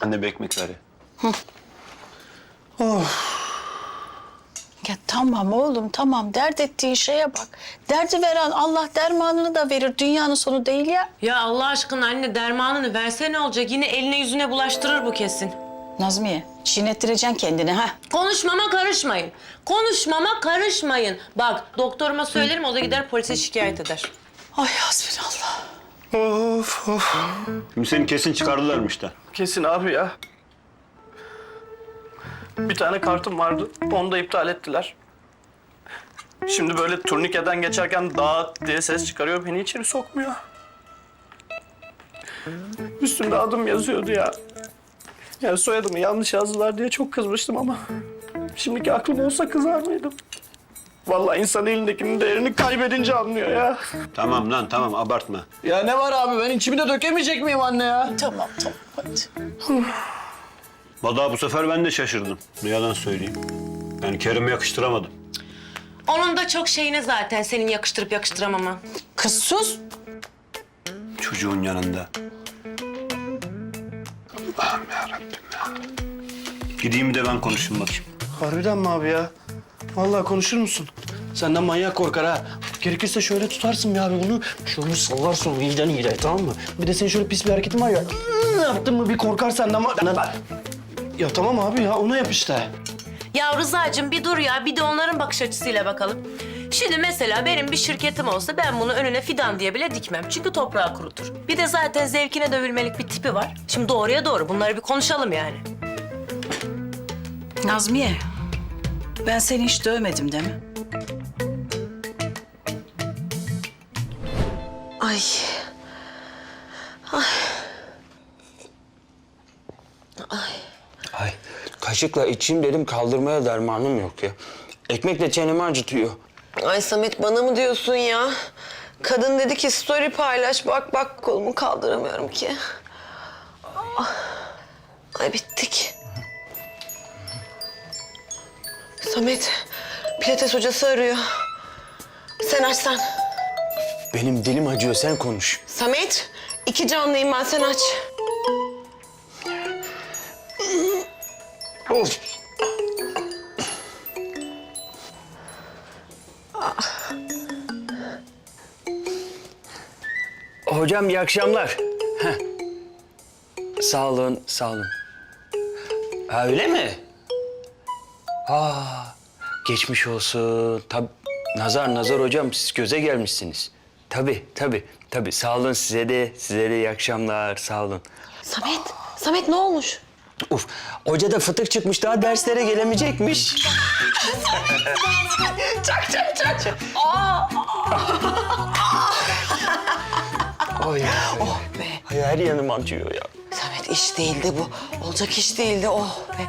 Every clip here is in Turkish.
Anne bir ekmek ver ya. Ya tamam oğlum tamam dert ettiğin şeye bak. Derdi veren Allah dermanını da verir. Dünyanın sonu değil ya. Ya Allah aşkına anne dermanını verse ne olacak? Yine eline yüzüne bulaştırır bu kesin. Nazmiye çiğnettireceksin kendini ha. Konuşmama karışmayın. Konuşmama karışmayın. Bak doktoruma söylerim o da gider polise şikayet eder. Ay hasbinallah. Of of. Şimdi seni kesin çıkardılarmış da. Kesin abi ya. Bir tane kartım vardı. Onu da iptal ettiler. Şimdi böyle turnikeden geçerken dağıt diye ses çıkarıyor. Beni içeri sokmuyor. Üstünde adım yazıyordu ya. Yani soyadımı yanlış yazdılar diye çok kızmıştım ama... Şimdiki aklım olsa kızar mıydım? Vallahi insan elindekinin değerini kaybedince anlıyor ya. Tamam lan tamam abartma. Ya ne var abi ben içimi de dökemeyecek miyim anne ya? Tamam tamam hadi. Vallahi bu sefer ben de şaşırdım. Ne yalan söyleyeyim. Yani Kerim'e yakıştıramadım. Onun da çok şeyine zaten senin yakıştırıp yakıştıramaman. Kız sus. Çocuğun yanında. Allah'ım yarabbim ya. Gideyim de ben konuşayım bakayım. Harbiden mi abi ya? Vallahi konuşur musun? Senden manyak korkar ha. Gerekirse şöyle tutarsın bir abi bunu. Şöyle sallarsın onu iyiden iyiden tamam mı? Bir de senin şöyle pis bir hareketin var ya. "Iı" Yaptın mı bir korkar senden var. Ya tamam abi ya ona yap işte. Ya Rıza'cığım bir dur ya bir de onların bakış açısıyla bakalım. Şimdi mesela benim bir şirketim olsa ben bunu önüne fidan diye bile dikmem. Çünkü toprağı kurutur. Bir de zaten zevkine dövülmelik bir tipi var. Şimdi doğruya doğru bunları bir konuşalım yani. Nazmiye. Ben seni hiç dövmedim değil mi? Ay. Ay kaşıkla içeyim dedim kaldırmaya dermanım yok ya. Ekmekle çenemi acıtıyor. Ay Samet bana mı diyorsun ya? Kadın dedi ki story paylaş. Bak bak kolumu kaldıramıyorum ki. Ah. Ay bittik. Samet, pilates hocası arıyor. Sen açsan. Benim dilim acıyor sen konuş. Samet, iki canlıyım ben sen aç. Of. Hocam iyi akşamlar. Heh. Sağ olun, sağ olun. Ha öyle mi? Aa, geçmiş olsun. Tab nazar nazar hocam siz göze gelmişsiniz. Tabii tabii tabii sağ olun size de size de iyi akşamlar sağ olun. Samet, Samet ne olmuş? Uf, hoca da fıtık çıkmış daha derslere gelemeyecekmiş. çak çak çak. çak. Oy. Oh be. Ay, her yanım acıyor ya. Samet iş değildi bu. Olacak iş değildi. Oh be.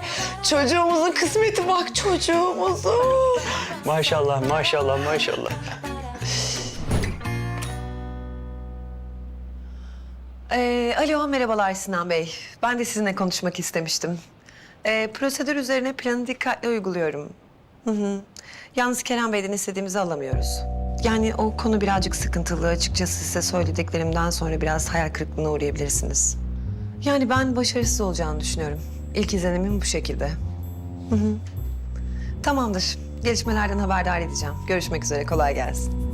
Çocuğumuzun kısmeti bak çocuğumuzun. Maşallah maşallah maşallah. Ee, alo, merhabalar Sinan Bey. Ben de sizinle konuşmak istemiştim. Ee, prosedür üzerine planı dikkatli uyguluyorum. Hı hı. Yalnız Kerem Bey'den istediğimizi alamıyoruz. Yani o konu birazcık sıkıntılı. Açıkçası size söylediklerimden sonra biraz hayal kırıklığına uğrayabilirsiniz. Yani ben başarısız olacağını düşünüyorum. İlk izlenimim bu şekilde. Hı hı. Tamamdır. Gelişmelerden haberdar edeceğim. Görüşmek üzere. Kolay gelsin.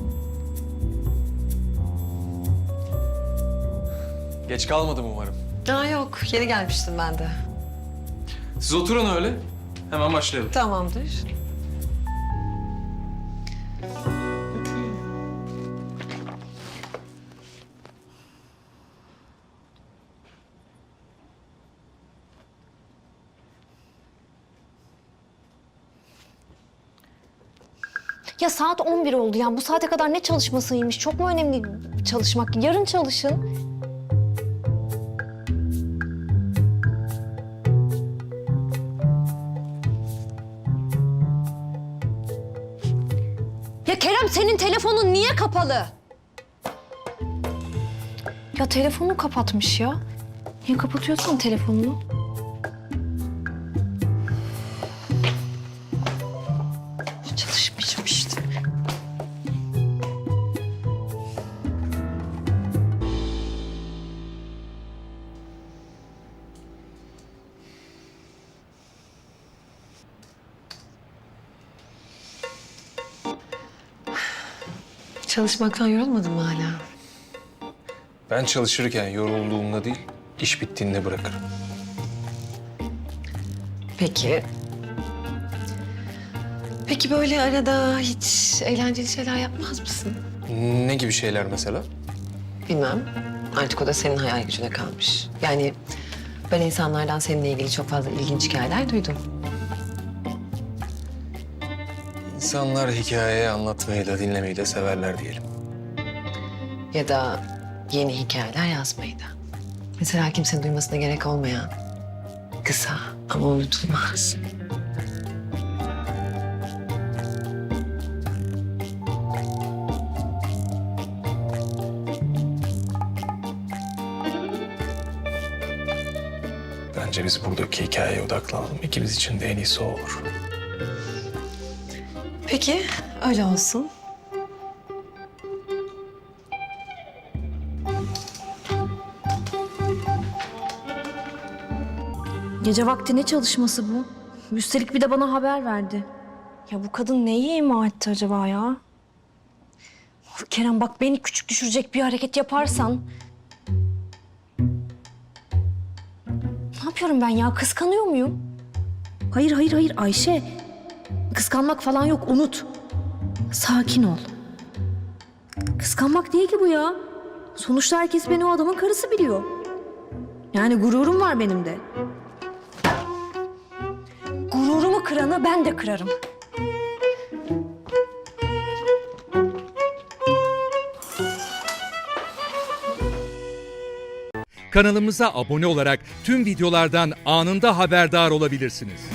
Geç kalmadım umarım. Aa yok. Yeni gelmiştim ben de. Siz oturun öyle. Hemen başlayalım. Tamamdır. Ya saat 11 oldu ya. Bu saate kadar ne çalışmasıymış? Çok mu önemli çalışmak? Yarın çalışın. Ya Kerem senin telefonun niye kapalı? Ya telefonu kapatmış ya. Niye kapatıyorsan telefonunu? Çalışmaktan yorulmadın mı hala? Ben çalışırken yorulduğumda değil, iş bittiğinde bırakırım. Peki. Peki böyle arada hiç eğlenceli şeyler yapmaz mısın? Ne gibi şeyler mesela? Bilmem. Artık o da senin hayal gücüne kalmış. Yani ben insanlardan seninle ilgili çok fazla ilginç hikayeler duydum. İnsanlar hikaye anlatmayı da dinlemeyi de severler diyelim. Ya da yeni hikayeler yazmayı da. Mesela kimsenin duymasına gerek olmayan kısa ama unutulmaz. Bence biz buradaki hikayeye odaklanalım. İkimiz için de en iyisi o olur. Peki öyle olsun. Gece vakti ne çalışması bu? Üstelik bir de bana haber verdi. Ya bu kadın neyi ima etti acaba ya? Of, Kerem bak beni küçük düşürecek bir hareket yaparsan... Ne yapıyorum ben ya? Kıskanıyor muyum? Hayır, hayır, hayır Ayşe. Kıskanmak falan yok, unut. Sakin ol. Kıskanmak değil ki bu ya. Sonuçta herkes beni o adamın karısı biliyor. Yani gururum var benim de. Gururumu kıranı ben de kırarım. Kanalımıza abone olarak tüm videolardan anında haberdar olabilirsiniz.